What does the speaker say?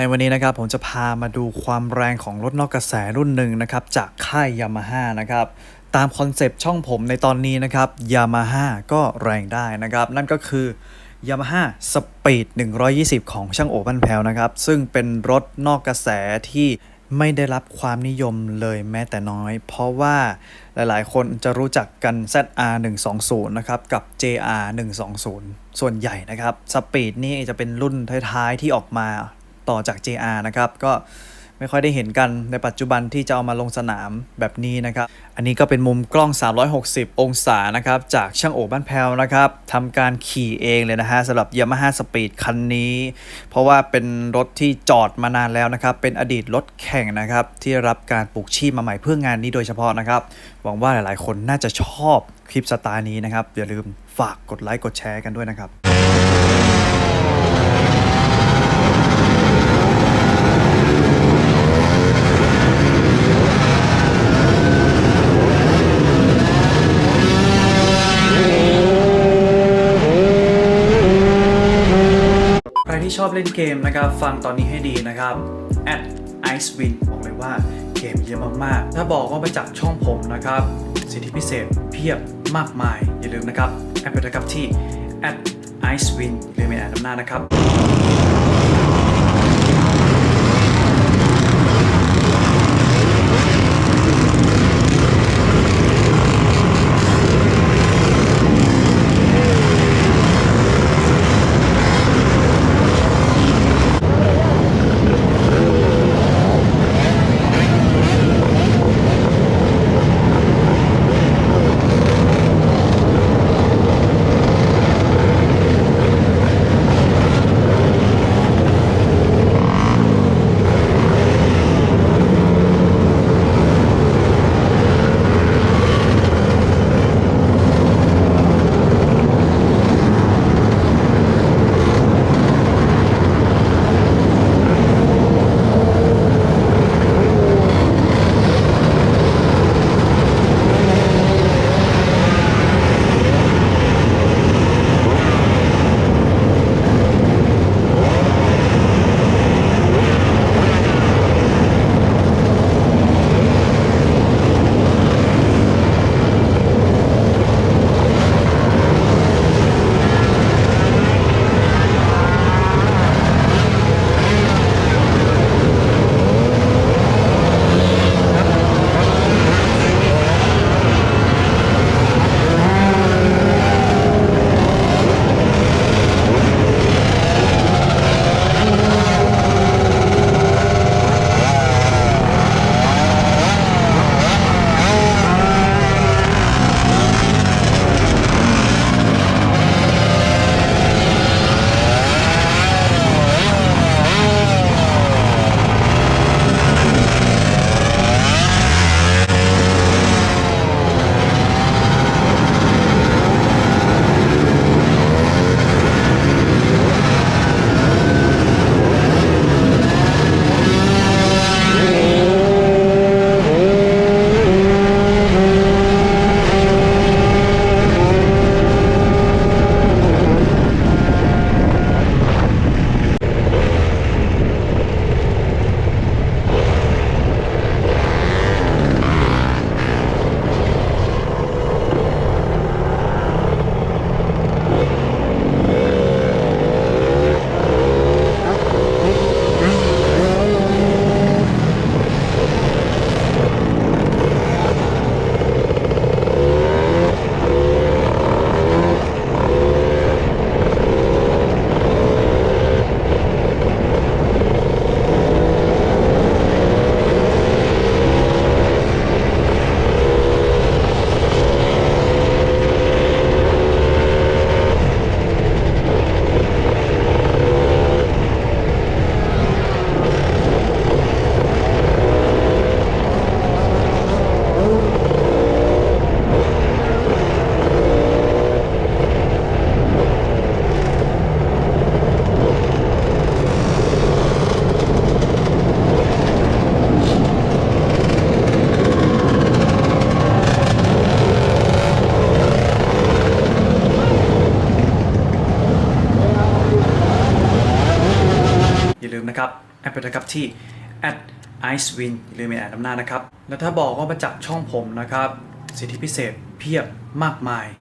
ในวันนี้นะครับผมจะพามาดูความแรงของรถนอกกระแสรุ่นหนึ่งนะครับจากค่ายยามาฮ่านะครับตามคอนเซปต์ช่องผมในตอนนี้นะครับยามาฮ่าก็แรงได้นะครับ นั่นก็คือ Yamaha Speed 120 ของช่างโอบันแพวนะครับ ซึ่งเป็นรถนอกกระแสที่ไม่ได้รับความนิยมเลยแม้แต่น้อย เพราะว่าหลายๆ คนจะรู้จักกัน ZR 120นะครับ กับ JR 120ส่วนใหญ่นะครับ Speed นี่จะเป็นรุ่นท้าย ๆ ที่ออกมา ต่อจาก JR นะครับก็ไม่ค่อยได้เห็นกันในปัจจุบันที่จะเอามาลงสนามแบบนี้นะครับ อันนี้ก็เป็นมุมกล้อง 360 องศานะครับ จากช่างโอบ้านแพวนะครับทำการขี่เองเลยนะฮะสำหรับ Yamaha Speed คันนี้ เพราะว่าเป็นรถที่จอดมานานแล้วนะครับ เป็นอดีตรถแข่งนะครับ ที่รับการปลูกชีพมาใหม่เพื่องานนี้โดยเฉพาะนะครับ หวังว่าหลายๆ คนน่าจะชอบคลิปสไตล์นี้นะครับอย่าลืมฝากกดไลค์กดแชร์กันด้วยนะครับ ที่ชอบเล่นเกมนะครับ ฟังตอนนี้ให้ดีนะครับ at Icewind บอกเลยว่าเกมเยอะมากๆ ถ้าบอกว่าไปจากช่องผมนะครับ สิทธิพิเศษเพียบมากมาย อย่าลืมนะครับ แอดไปนะครับที่ at Icewind หรือเป็นแอดน้ำหน้านะครับ แอดไปนะครับที่ @icewin หรือเมนแอดนำหน้านะครับ แล้วถ้าบอกว่ามาจากช่องผมนะครับ สิทธิพิเศษเพียบมากมาย